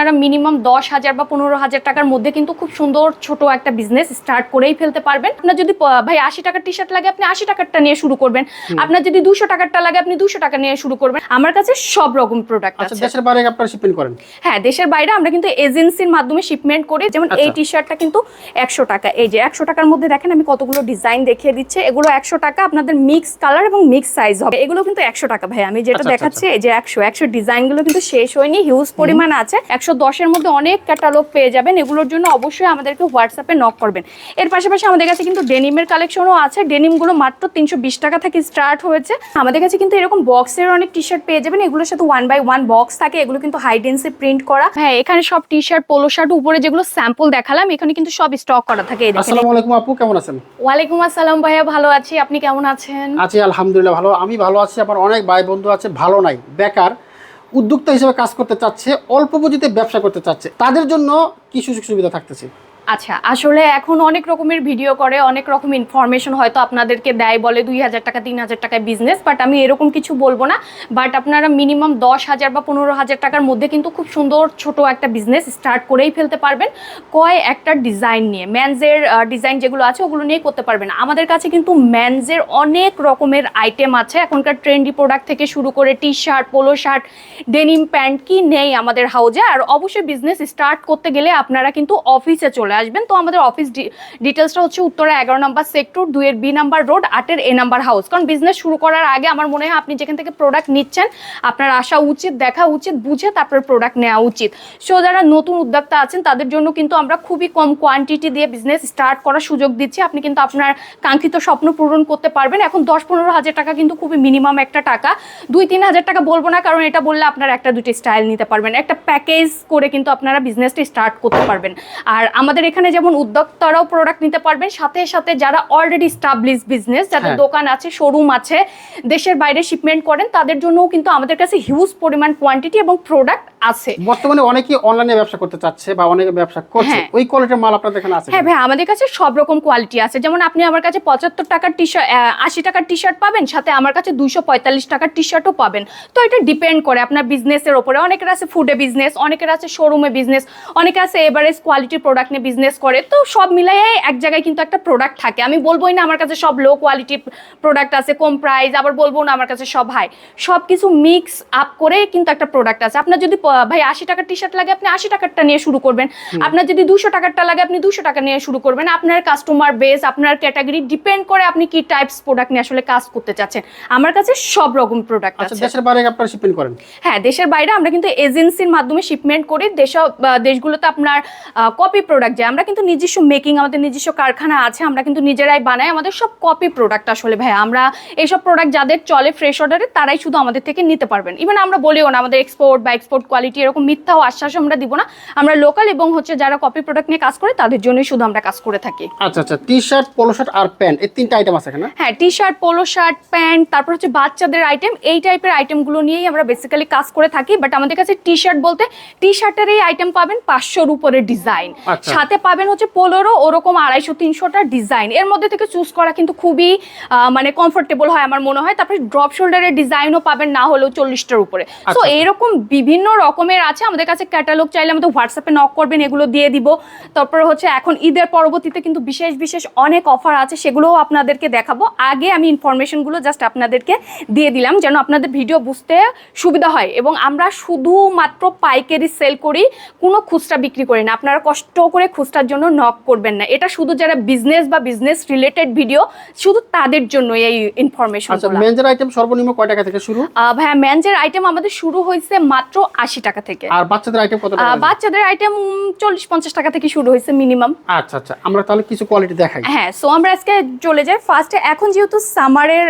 আপনারা মিনিমাম দশ হাজার বা পনেরো হাজার টাকার মধ্যে কিন্তু খুব সুন্দর ছোট একটা বিজনেস স্টার্ট করেই ফেলতে পারবেন। আপনার যদি ভাই আশি টাকার টি শার্ট লাগে আপনি আশি টাকারটা নিয়ে শুরু করবেন। আপনার যদি দুশো টাকারটা লাগে আপনি দুশো টাকা নিয়ে শুরু করবেন। আমার কাছে সব রকম প্রোডাক্ট আচ্ছা আছে। দেশের বাইরে আপনারা শিপমেন্ট করেন? হ্যাঁ দেশের বাইরে আমরা কিন্তু এজেন্সির মাধ্যমে শিপমেন্ট করি। যেমন এই আচ্ছা। টি শার্টটা কিন্তু একশো টাকা। এই যে একশো টাকার মধ্যে দেখেন আমি কতগুলো ডিজাইন দেখিয়ে দিচ্ছে। এগুলো একশো টাকা আপনাদের মিক্স কালার এবং মিক্স সাইজ হবে। এগুলো কিন্তু একশো টাকা ভাই। আমি যেটা আচ্ছা, দেখাচ্ছি এই যে একশো একশো ডিজাইনগুলো কিন্তু শেষ হয়নি। হিউজ পরিমাণ আছে। একশো দশের মধ্যে অনেক ক্যাটালগ পেয়ে যাবেন। এগুলোর জন্য অবশ্যই আমাদেরকে হোয়াটসঅ্যাপে নক করবেন। এর পাশাপাশি আমাদের কাছে কিন্তু ডেনিমের কালেকশনও আছে। ডেনিমগুলো মাত্র তিনশো বিশ টাকা থেকে স্টার্ট হয়েছে। আমাদের কাছে কিন্তু এরকম বক্সের অনেক টি শার্ট পেয়ে যাবেন। এগুলোর সাথে ওয়ান বাই ওয়ান বক্স থাকে। এগুলো কিন্তু হাইডেন্সি প্রিন্ট করা। হ্যাঁ এখানে সব টি শার্ট পোলো শার্ট উপরে যেগুলো স্যাম্পল দেখালাম এখানে কিন্তু সব স্টক করা থাকে আসসালামু আলাইকুম আপু কেমন আছেন? ওয়ালাইকুম আসসালাম ভাইয়া ভালো আছি। আপনি কেমন আছেন? আছি আলহামদুলিল্লাহ ভালো। আমি ভালো আছি। আমার অনেক ভাই বন্ধু আছে ভালো নাই। বেকার। উদ্যোক্তা হিসেবে কাজ করতে চাচ্ছে, অল্প পুঁজিতে ব্যবসা করতে চাচ্ছে, তাদের জন্য কি সুযোগ সুবিধা থাকতেছে? আচ্ছা আসলে এখন অনেক রকমের ভিডিও করে, অনেক রকম ইনফরমেশন হয়তো আপনাদেরকে দেয়, বলে দুই হাজার টাকা, তিন হাজার টাকায় বিজনেস বাট আমি এরকম কিছু বলব না। বাট আপনারা মিনিমাম দশ হাজার বা পনেরো হাজার টাকার মধ্যে কিন্তু খুব সুন্দর ছোট একটা বিজনেস স্টার্ট করেই ফেলতে পারবেন। কয় একটা ডিজাইন নিয়ে ম্যানজের ডিজাইন যেগুলো আছে, ওগুলো নিয়ে করতে পারবেন আমাদের কাছে কিন্তু ম্যানজের অনেক রকমের আইটেম আছে। এখনকার ট্রেন্ডি প্রোডাক্ট থেকে শুরু করে T shirt polo shirt denim pant কি নেই আমাদের হাউজে আর অবশ্যই বিজনেস স্টার্ট করতে গেলে আপনারা কিন্তু অফিসে চলে আসবেন। তো আমাদের অফিস ডিটেলসটা হচ্ছে উত্তরা এগারো নাম্বার সেক্টর দুইয়ের বি নাম্বার রোড আটের এ নাম্বার হাউস কারণ বিজনেস শুরু করার আগে আমার মনে হয় আপনি যেখান থেকে প্রোডাক্ট নিচ্ছেন, আপনার আসা উচিত, দেখা উচিত, বুঝে তারপরে প্রোডাক্ট নেওয়া উচিত। সো যারা নতুন উদ্যোক্তা আছেন, তাদের জন্য কিন্তু আমরা খুবই কম কোয়ান্টিটি দিয়ে বিজনেস স্টার্ট করার সুযোগ দিচ্ছি। আপনি কিন্তু আপনার কাঙ্ক্ষিত স্বপ্ন পূরণ করতে পারবেন। এখন দশ পনেরো হাজার টাকা কিন্তু খুবই মিনিমাম একটা টাকা। দুই, তিন হাজার টাকা বলব না, কারণ এটা বললে আপনারা একটা দুটি স্টাইল নিতে পারবেন। একটা প্যাকেজ করে কিন্তু আপনারা বিজনেসটি স্টার্ট করতে পারবেন। আর আমাদের এখানে যেমন উদ্যোক্তারাও প্রোডাক্ট নিতে পারবেন সাথে সাথে যারা অলরেডি স্টাবলিশ বিজনেস যাদের হ্যাঁ। দোকান আছে শোরুম আছে দেশের বাইরে শিপমেন্ট করেন তাদের জন্যও কিন্তু আমাদের কাছে হিউজ পরিমাণ কোয়ান্টিটি এবং প্রোডাক্ট আছে। বর্তমানে অনেকেই অনলাইনে ব্যবসা করতে চাচ্ছে বা অনেকে ব্যবসা করছে। হ্যাঁ। ওই কোয়ালিটির মাল আপনাদের এখানে আছে হ্যাঁ ভাই আমাদের কাছে সব রকম কোয়ালিটি আছে। যেমন আপনি আমার কাছে পঁচাত্তর টাকার টি শার্ট আশি টাকার টি শার্ট পাবেন সাথে আমার কাছে দুইশো পঁয়তাল্লিশ টাকার টি শার্টও পাবেন। তো এটা ডিপেন্ড করে আপনার বিজনেসের ওপরে অনেকের আছে ফুডে বিজনেস অনেকের আছে শোরুমে বিজনেস অনেকে আছে এভারেজ কোয়ালিটি প্রোডাক্ট নিয়ে বিজনেস করে। তো সব মিলাই এক জায়গায় কিন্তু একটা প্রোডাক্ট থাকে। আমি বলবোই না আমার কাছে সব লো কোয়ালিটি প্রোডাক্ট আছে কম প্রাইস আবার বলব না আমার কাছে সব হাই সব কিছু মিক্স আপ করে কিন্তু একটা প্রোডাক্ট আছে। আপনার যদি ভাই আশি টাকার টি শার্ট লাগে আপনি আশি টাকারটা নিয়ে শুরু করবেন। আপনার যদি দুশো টাকারটা লাগে আপনি দুশো টাকা নিয়ে শুরু করবেন। আপনার কাস্টমার বেস আপনার ক্যাটাগরি ডিপেন্ড করে আপনি কি টাইপস প্রোডাক্ট নিয়ে আসলে কাজ করতে চাচ্ছেন। আমার কাছে সব রকম প্রোডাক্ট আচ্ছা আছে। দেশের বাইরে আপনারা শিপমেন্ট করেন? হ্যাঁ দেশের বাইরে আমরা কিন্তু এজেন্সির মাধ্যমে শিপমেন্ট করি। আহ, দেশগুলোতে আপনার কপি প্রোডাক্ট যায়। আমরা কিন্তু নিজস্ব মেকিং আমাদের নিজস্ব কারখানা আছে আমরা কিন্তু নিজেরাই বানাই। আমাদের সব কপি প্রোডাক্ট আসলে ভাই আমরা এইসব প্রোডাক্ট যাদের চলে ফ্রেশ অর্ডারে তারাই শুধু আমাদের থেকে নিতে পারবেন। ইভেন আমরা বলিও না আমাদের এক্সপোর্ট বা এক্সপোর্ট কোয়ালিটি এরকম মিথ্যাও আশ্বাস আমরা দিব না। আমরা লোকাল এবং হচ্ছে যারা কপি প্রোডাক্ট নিয়ে কাজ করে তাদের জন্যই শুধু আমরা কাজ করে থাকি। আচ্ছা আচ্ছা টি শার্ট পোলো শার্ট আর প্যান্ট এই তিনটা আইটেম আছে এখানে? হ্যাঁ T shirt polo shirt pant তারপর হচ্ছে বাচ্চাদের আইটেম এই টাইপের আইটেমগুলো নিয়েই আমরা বেসিক্যালি কাজ করে থাকি। বাট আমাদের কাছে টি শার্ট বলতে টি শার্টের এই আইটেম পাবেন পাঁচশোর উপরে ডিজাইন আচ্ছা। সাথে পাবেন হচ্ছে পোলোরও ওরকম আড়াইশো তিনশোটা ডিজাইন এর মধ্যে থেকে চুজ করা কিন্তু খুবই মানে কমফোর্টেবল হয় আমার মনে হয়। তারপরে ড্রপ শোল্ডারের ডিজাইনও পাবেন না হলেও চল্লিশটার উপরে। তো আচ্ছা। এইরকম বিভিন্ন রকমের আছে আমাদের কাছে ক্যাটালগ চাইলে আমাদের হোয়াটসঅ্যাপে নক করবেন এগুলো দিয়ে দিব। তারপর হচ্ছে এখন ঈদের পরবর্তীতে কিন্তু বিশেষ বিশেষ অনেক অফার আছে সেগুলোও আপনাদেরকে দেখাবো। আগে আমি ইনফরমেশনগুলো জাস্ট আপনাদেরকে দিয়ে দিলাম যেন আপনাদের ভিডিও বুঝতে সুবিধা হয়। এবং আমরা শুধুমাত্র পাইকারি সেল করি কোনো খুচরা বিক্রি করি না। আপনারা কষ্ট করে খুচরার জন্য নক করবেন না। এটা শুধু যারা বিজনেস বা বিজনেস রিলেটেড ভিডিও শুধু তাদের জন্য এই ইনফরমেশন আচ্ছা আইটেম সর্বনিম্ন কয় টাকা থেকে শুরু? ভাইয়া ম্যানজের আইটেম আমাদের শুরু হয়েছে মাত্র আশি টাকা থেকে। আর বাচ্চাদের আইটেম কত টাকা বাচ্চাদের আইটেম চল্লিশ পঞ্চাশ টাকা থেকে শুরু হয়েছে মিনিমাম আচ্ছা আচ্ছা আমরা তাহলে কিছু কোয়ালিটি দেখাই। হ্যাঁ সো আমরা আজকে চলে যাই। ফার্স্টে এখন যেহেতু সামারের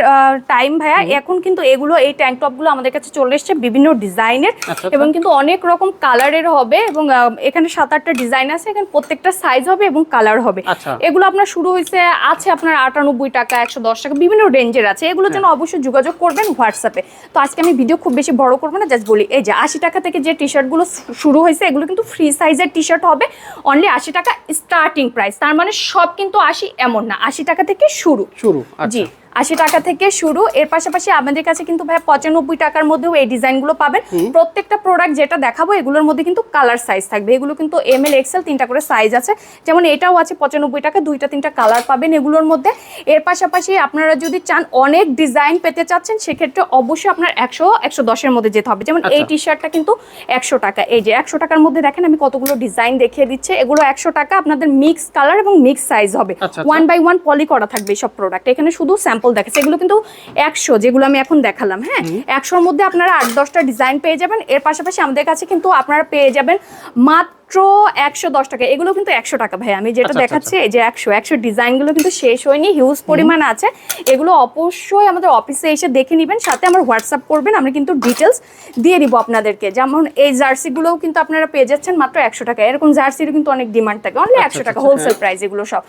টাইম ভাইয়া এখন কিন্তু এগুলো এই ট্যাঙ্ক টপগুলো আমাদের কাছে চলে এসছে বিভিন্ন ডিজাইনের। আচ্ছা, এবং কিন্তু অনেক রকম কালারের হবে এবং এখানে সাত আটটা ডিজাইন আছে এখানে প্রত্যেকটা সাইজ হবে এবং কালার হবে। আচ্ছা। এগুলো আপনার শুরু হয়েছে আছে আপনার আটানব্বই টাকা একশো দশ টাকা বিভিন্ন রেঞ্জের আছে। এগুলোর জন্য অবশ্যই যোগাযোগ করবেন হোয়াটসঅ্যাপে তো আজকে আমি ভিডিও খুব বেশি বড় করব না জাস্ট বলি এই যে আশি টাকা থেকে যে টি শার্টগুলো শুরু হয়েছে এগুলো কিন্তু ফ্রি সাইজের টি শার্ট হবে। অনলি আশি টাকা স্টার্টিং প্রাইস তার মানে সব কিন্তু আশি এমন না আশি টাকা থেকে শুরু। শুরু জি। আচ্ছা। আশি টাকা থেকে শুরু। এর পাশাপাশি আমাদের কাছে কিন্তু ভাই পঁচানব্বই টাকার মধ্যেও এই ডিজাইনগুলো পাবেন। প্রত্যেকটা প্রোডাক্ট যেটা দেখাবো এগুলোর মধ্যে কিন্তু কালার সাইজ থাকবে। এগুলো কিন্তু এম এল এক্সেল তিনটা করে সাইজ আছে। যেমন এটাও আছে পঁচানব্বই টাকা দুইটা তিনটা কালার পাবেন এগুলোর মধ্যে। এর পাশাপাশি আপনারা যদি চান অনেক ডিজাইন পেতে চাচ্ছেন সেক্ষেত্রে অবশ্যই আপনার একশো একশো দশের মধ্যে যেতে হবে। যেমন এই আচ্ছা। টি শার্টটা কিন্তু একশো টাকা। এই যে একশো টাকার মধ্যে দেখেন আমি কতগুলো ডিজাইন দেখিয়ে দিচ্ছে। এগুলো একশো টাকা আপনাদের মিক্স কালার এবং মিক্স সাইজ হবে। আচ্ছা, আচ্ছা। ওয়ান বাই ওয়ান পলি করা থাকবে সব প্রোডাক্ট এখানে শুধু স্যাম্পল দেখাচ্ছে। সেগুলো কিন্তু একশো যেগুলো আমি এখন দেখালাম হ্যাঁ? একশোর মধ্যে আপনারা আট দশটা ডিজাইন পেয়ে যাবেন। এর পাশাপাশি আমাদের কাছে কিন্তু আপনারা পেয়ে যাবেন মাত্র একশো দশ টাকা। এগুলো কিন্তু একশো টাকা ভাই। আমি যেটা আচ্ছা, দেখাচ্ছি এই যে একশো একশো ডিজাইনগুলো কিন্তু শেষ হয়নি হিউজ পরিমাণ আছে। এগুলো অবশ্যই আমাদের অফিসে এসে দেখে নেবেন সাথে আমার হোয়াটসঅ্যাপ করবেন আমরা কিন্তু ডিটেলস দিয়ে দিব আপনাদেরকে। যেমন এই জার্সিগুলোও কিন্তু আপনারা পেয়ে যাচ্ছেন মাত্র একশো টাকা। এরকম জার্সির কিন্তু অনেক ডিমান্ড থাকে। অনলি আচ্ছা, একশো টাকা আচ্ছা, হোলসেল প্রাইস এগুলো সব।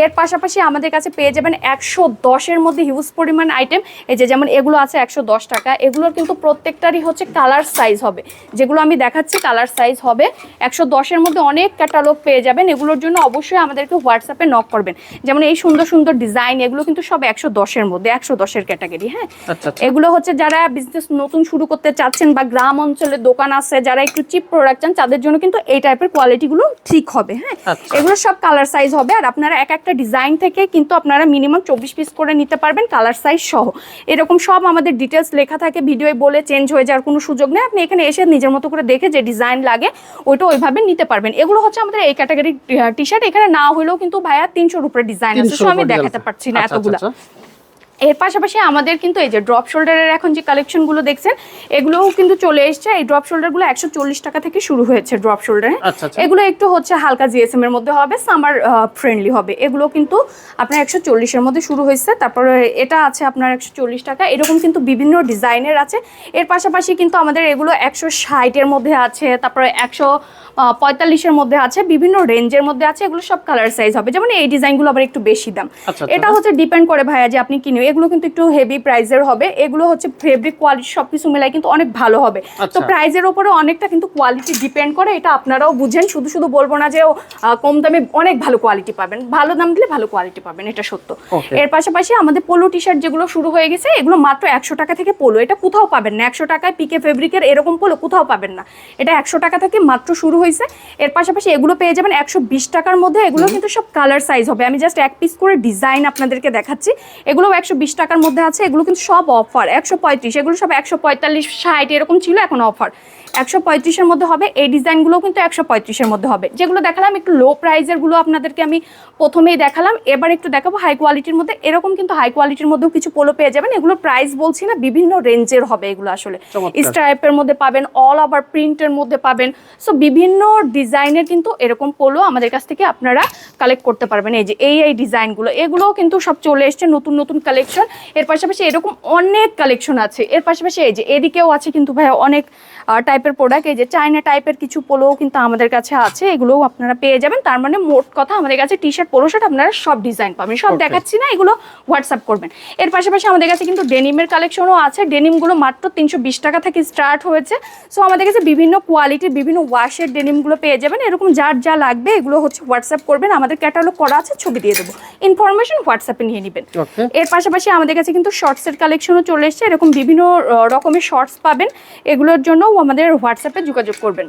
এর পাশাপাশি আমাদের কাছে পেয়ে যাবেন একশো দশের মধ্যে হিউজ পরিমাণ আইটেম এই যে যেমন এগুলো আছে একশো দশ টাকা। এগুলোর কিন্তু প্রত্যেকটারই হচ্ছে কালার সাইজ হবে। যেগুলো আমি দেখাচ্ছি কালার সাইজ হবে একশো দশ দশের মধ্যে অনেক ক্যাটালগ পেয়ে যাবেন। এগুলোর জন্য অবশ্যই আমাদেরকে হোয়াটসঅ্যাপে নক করবেন। যেমন এই সুন্দর সুন্দর ডিজাইন এগুলো কিন্তু সব একশো দশের মধ্যে একশো দশের ক্যাটাগরি হ্যাঁ? আচ্ছা আচ্ছা। এগুলো হচ্ছে যারা বিজনেস নতুন শুরু করতে চাচ্ছেন বা গ্রাম অঞ্চলে দোকান আছে যারা একটু চিপ প্রোডাক্ট চান তাদের জন্য কিন্তু এই টাইপের কোয়ালিটিগুলো ঠিক হবে হ্যাঁ? আচ্ছা। এগুলো সব কালার সাইজ হবে আর আপনারা এক একটা ডিজাইন থেকে কিন্তু আপনারা মিনিমাম চব্বিশ পিস করে নিতে পারবেন কালার সাইজ সহ। এরকম সব আমাদের ডিটেলস লেখা থাকে ভিডিওয় বলে চেঞ্জ হয়ে যাওয়ার কোনো সুযোগ নেই। আপনি এখানে এসে নিজের মতো করে দেখে যে ডিজাইন লাগে ওইটা ওইভাবে নিতে পারবেন। এগুলো হচ্ছে আমাদের এই ক্যাটাগরি টি শার্ট এখানে না হলেও কিন্তু ভাইয়া তিনশোর উপরে ডিজাইন আছে। সো আমি দেখাতে পারছি না আচ্ছা, আচ্ছা, এতগুলা। আচ্ছা। এর পাশাপাশি আমাদের কিন্তু এই যে ড্রপ শোল্ডারের এখন যে কালেকশনগুলো দেখছেন এগুলোও কিন্তু চলে এসছে। এই ড্রপ শোল্ডারগুলো একশো চল্লিশ টাকা থেকে শুরু হয়েছে ড্রপ শোল্ডারে আচ্ছা, আচ্ছা। এগুলো একটু হচ্ছে হালকা জিএসএম এর মধ্যে হবে সামার ফ্রেন্ডলি হবে। এগুলো কিন্তু আপনার একশো চল্লিশের মধ্যে শুরু হয়েছে। তারপরে এটা আছে আপনার একশো চল্লিশ টাকা। এরকম কিন্তু বিভিন্ন ডিজাইনের আছে। এর পাশাপাশি কিন্তু আমাদের এগুলো একশো ষাটের মধ্যে আছে তারপরে একশো পঁয়তাল্লিশের মধ্যে আছে বিভিন্ন রেঞ্জের মধ্যে আছে। এগুলো সব কালার সাইজ হবে। যেমন এই ডিজাইনগুলো আবার একটু বেশি দাম। আচ্ছা, এটা হচ্ছে ডিপেন্ড করে ভাইয়া যে আপনি কিনে এগুলো কিন্তু একটু হেভি প্রাইসের হবে। এগুলো হচ্ছে ফেব্রিক কোয়ালিটি সবকিছু মিলাই কিন্তু অনেক ভালো হবে। তো আচ্ছা। প্রাইসের উপরে অনেকটা কিন্তু কোয়ালিটি ডিপেন্ড করে এটা আপনারাও বুঝেন। শুধু শুধু বলব না যে কম দামে অনেক ভালো কোয়ালিটি পাবেন। ভালো দাম দিলে ভালো কোয়ালিটি পাবেন এটা সত্য। এর পাশাপাশি আমাদের পোলো টি শার্ট যেগুলো শুরু হয়ে গেছে এগুলো মাত্র একশো টাকা থেকে পোলো এটা কোথাও পাবেন না। একশো টাকায় পিকে ফেব্রিকের এরকম পোলো কোথাও পাবেন না। এটা একশো টাকা থেকে মাত্র শুরু হয়েছে। এর পাশাপাশি এগুলো পেয়ে যাবেন একশো বিশ টাকার মধ্যে। এগুলো কিন্তু সব কালার সাইজ হবে। আমি জাস্ট এক পিস করে ডিজাইন আপনাদেরকে দেখাচ্ছি। এগুলো একশো বিশ টাকার মধ্যে আছে এগুলো কিন্তু সব অফার একশো পঁয়ত্রিশ এগুলো সব একশো পঁয়তাল্লিশ ষাট এরকম ছিল এখন অফার একশো পঁয়ত্রিশের মধ্যে হবে এই ডিজাইনগুলো কিন্তু একশো পঁয়ত্রিশের মধ্যে হবে। যেগুলো দেখালাম একটু লো প্রাইজেরগুলো আপনাদেরকে আমি প্রথমেই দেখালাম। এবার একটু দেখাবো হাই কোয়ালিটির মধ্যে। এরকম কিন্তু হাই কোয়ালিটির মধ্যেও কিছু পোলো পেয়ে যাবেন। এগুলো প্রাইস বলছি না বিভিন্ন রেঞ্জের হবে এগুলো আসলে। স্ট্রাইপের মধ্যে পাবেন অল ওভার প্রিন্টের মধ্যে পাবেন। সো বিভিন্ন ডিজাইনের কিন্তু এরকম পোলো আমাদের কাছ থেকে আপনারা কালেক্ট করতে পারবেন। এই যে এই এই ডিজাইনগুলো এগুলোও কিন্তু সব চলে এসছে নতুন নতুন কালেকশন এর পাশাপাশি এরকম অনেক কালেকশন আছে। এর পাশাপাশি এই যে এদিকেও আছে কিন্তু ভাই অনেক টাইপের প্রোডাক্ট এই যে চায়না টাইপের কিছু পোলোও কিন্তু আমাদের কাছে আছে এগুলোও আপনারা পেয়ে যাবেন। তার মানে মোট কথা আমাদের কাছে টি শার্ট পোলো শার্ট আপনারা সব ডিজাইন পাবেন। সব দেখাচ্ছি না এগুলো হোয়াটসঅ্যাপ করবেন। এর পাশাপাশি আমাদের কাছে কিন্তু ডেনিমের কালেকশনও আছে। ডেনিমগুলো মাত্র তিনশো বিশ টাকা থেকে স্টার্ট হয়েছে। সো আমাদের কাছে বিভিন্ন কোয়ালিটির বিভিন্ন ওয়াশের ডেনিমগুলো পেয়ে যাবেন। এরকম যার যা লাগবে এগুলো হচ্ছে হোয়াটসঅ্যাপ করবেন। আমাদের ক্যাটালগ করা আছে ছবি দিয়ে দেবো। ইনফরমেশন হোয়াটসঅ্যাপে নিয়ে নেবেন। এর পাশাপাশি আমাদের কাছে কিন্তু শর্টসের কালেকশনও চলে এসছে। এরকম বিভিন্ন রকমের শর্টস পাবেন। এগুলোর জন্যও আমাদের হোয়াটসঅ্যাপে যোগাযোগ করবেন।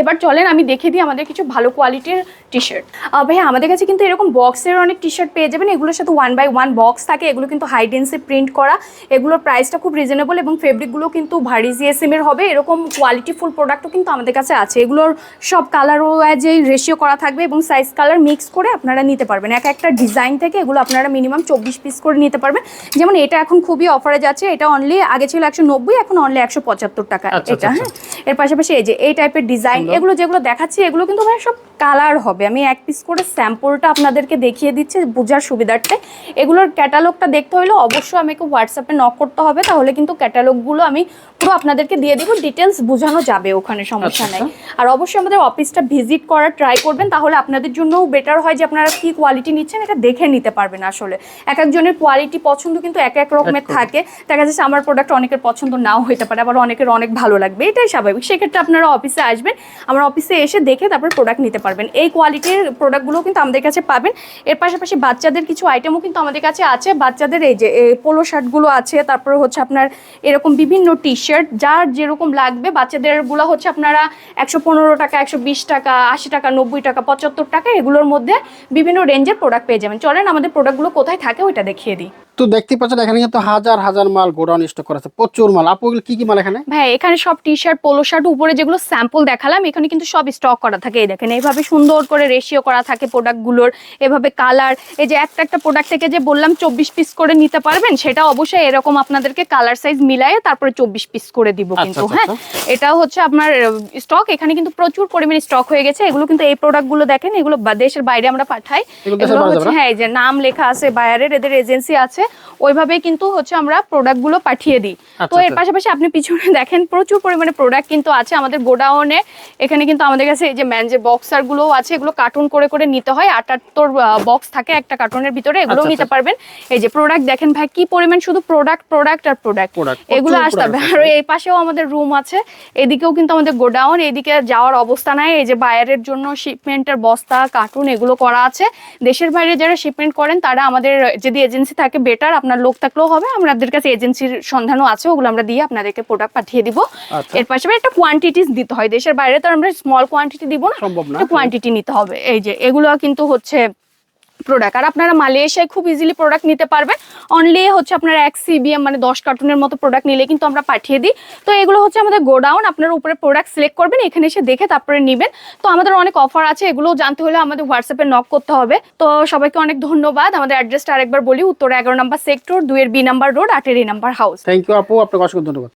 এবার চলেন আমি দেখে দিই আমাদের কিছু ভালো কোয়ালিটির টি শার্ট ভাইয়া আমাদের কাছে কিন্তু এরকম বক্সের অনেক টি শার্ট পেয়ে যাবেন। এগুলোর সাথে ওয়ান বাই ওয়ান বক্স থাকে। এগুলো কিন্তু হাই ডেন্সে প্রিন্ট করা। এগুলোর প্রাইসটা খুব রিজনেবল এবং ফেব্রিকগুলো কিন্তু ভারী জিএসএম এর হবে। এরকম কোয়ালিটিফুল প্রোডাক্টও কিন্তু আমাদের কাছে আছে। এগুলোর সব কালারও যে রেশিও করা থাকবে এবং সাইজ কালার মিক্স করে আপনারা নিতে পারবেন। এক একটা ডিজাইন থেকে এগুলো আপনারা মিনিমাম চব্বিশ পিস করে নিতে পারবেন। যেমন এটা এখন খুবই অফারে যাচ্ছে। এটা অনলি আগে ছিল একশো নব্বই এখন অনলি একশো পঁচাত্তর টাকা আচ্ছা, এটা আচ্ছা, হ্যাঁ। এর পাশাপাশি এই যে এই টাইপের ডিজাইন এগুলো যেগুলো দেখাচ্ছি এগুলো কিন্তু ভাই সব কালার হবে। আমি এক পিস করে স্যাম্পলটা আপনাদেরকে দেখিয়ে দিচ্ছি বোঝার সুবিধার্থে। এগুলোর ক্যাটালগটা দেখতে হইলে অবশ্যই আমাকে হোয়াটসঅ্যাপে নক করতে হবে তাহলে কিন্তু ক্যাটালগগুলো আমি তো আপনাদেরকে দিয়ে দিব ডিটেলস বোঝানো যাবে ওখানে সমস্যা আচ্ছা, নাই। আর অবশ্যই আমাদের অফিসটা ভিজিট করার ট্রাই করবেন তাহলে আপনাদের জন্যও বেটার হয় যে আপনারা কি কোয়ালিটি নিচ্ছেন এটা দেখে নিতে পারবেন আসলে। এক একজনের কোয়ালিটি পছন্দ কিন্তু এক এক রকমের থাকে। দেখা যাচ্ছে আমার প্রোডাক্ট অনেকের পছন্দ নাও হতে পারে আবার অনেকের অনেক ভালো লাগবে এটাই স্বাভাবিক। সেক্ষেত্রে আপনারা অফিসে আসবেন আমার অফিসে এসে দেখে তারপর প্রোডাক্ট নিতে পারবেন। এই কোয়ালিটির প্রোডাক্টগুলো কিন্তু আমাদের কাছে পাবেন। এর পাশাপাশি বাচ্চাদের কিছু আইটেমও কিন্তু আমাদের কাছে আছে। বাচ্চাদের এই যে পোলো শার্টগুলো আছে তারপরে হচ্ছে আপনার এরকম বিভিন্ন টি শার্ট যার যেরকম লাগবে। বাচ্চাদেরগুলো হচ্ছে আপনারা একশো পনেরো টাকা, একশো বিশ টাকা, আশি টাকা, নব্বই টাকা, পঁচাত্তর টাকা, এগুলোর মধ্যে বিভিন্ন রেঞ্জের প্রোডাক্ট পেয়ে যাবেন। চলেন, আমাদের প্রোডাক্টগুলো কোথায় থাকে ওইটা দেখিয়ে দিই। তো দেখতে পাচ্ছেন এখানে কিন্তু হাজার হাজার মাল গোডাউন স্টক করা আছে। প্রচুর মাল। আপু কি কি মাল এখানে? ভাই এখানে সব টি শার্ট পোলো শার্ট উপরে যেগুলো স্যাম্পল দেখালাম এখানে কিন্তু সব স্টক করা থাকে। এই দেখেন এইভাবে সুন্দর করে রেশিও করা থাকে প্রোডাক্টগুলোর এভাবে কালার এই যে একটা একটা প্রোডাক্ট থেকে যে বললাম চব্বিশ পিস করে নিতে পারবেন সেটা অবশ্যই এরকম আপনাদেরকে কালার সাইজ মিলায়ে তারপরে চব্বিশ পিস করে দিব আচ্ছা, কিন্তু আচ্ছা, হ্যাঁ? এটাও হচ্ছে আপনার স্টক এখানে কিন্তু প্রচুর পরিমাণে স্টক হয়ে গেছে। এগুলো কিন্তু এই প্রোডাক্টগুলো দেখেন এগুলো দেশের বাইরে আমরা পাঠাই। এগুলো হচ্ছে হ্যাঁ এই যে নাম লেখা আছে বায়ারের এদের এজেন্সি আছে। ওইভাবে কিন্তু হচ্ছে আমরা প্রোডাক্টগুলো পাঠিয়ে দিই। তো আচ্ছা, এর আচ্ছা। পাশাপাশি আপনি পিছনে দেখেন প্রচুর পরিমাণে প্রোডাক্ট কিন্তু আছে আমাদের গোডাউনে। এখানে কিন্তু আমাদের কাছে এই যে ম্যান যে বক্সারগুলো আছে এগুলো কার্টুন করে করে নিতে হয়। আটাত্তর বক্স থাকে একটা কার্টুনের ভিতরে এগুলো আচ্ছা, নিতে। পারবেন। এই যে প্রোডাক্ট দেখেন ভাই কি পরিমাণ শুধু প্রোডাক্ট প্রোডাক্ট আর প্রোডাক্ট এগুলো আসতে হবে আর এই পাশেও আমাদের রুম আছে। এদিকেও কিন্তু আমাদের গোডাউন এদিকে যাওয়ার অবস্থা নাই। এই যে বাইরের জন্য শিপমেন্টের বস্তা কার্টুন এগুলো করা আছে। দেশের বাইরে যারা শিপমেন্ট করেন তারা আমাদের যদি এজেন্সি থাকে বেটার আপনার লোক থাকলেও হবে আমাদের কাছে এজেন্সির সন্ধানও আছে ওগুলো আমরা দিয়ে আপনাদেরকে প্রোডাক্ট পাঠিয়ে দিব আচ্ছা। এর পাশাপাশি একটা কোয়ান্টিটিস দিতে হয় দেশের বাইরে তো আমরা স্মল কোয়ান্টিটি দিব না সম্ভব না। কোয়ান্টিটি নিতে হবে এই যে এগুলো কিন্তু হচ্ছে প্রোডাক্ট আর আপনারা মালয়েশিয়ায় খুব ইজিলি প্রোডাক্ট নিতে পারবেন অনলি হচ্ছে আপনার এক সিবিএম মানে দশ কার্টুনের মতো প্রোডাক্ট নিলে কিন্তু আমরা পাঠিয়ে দিই। তো এগুলো হচ্ছে আমাদের গোডাউন, আপনার উপরে প্রোডাক্ট সিলেক্ট করবেন, এখানে এসে দেখে তারপরে নেবেন। তো আমাদের অনেক অফার আছে এগুলো জানতে হলে আমাদের হোয়াটসঅ্যাপে নক করতে হবে। তো সবাইকে অনেক ধন্যবাদ। আমাদের অ্যাড্রেসটা আরেকবার বলি, উত্তর এগারো নম্বর সেক্টর দুয়ের বি নাম্বার রোড আটের A number house thank you আপু। আপনাকে অসংখ্য ধন্যবাদ।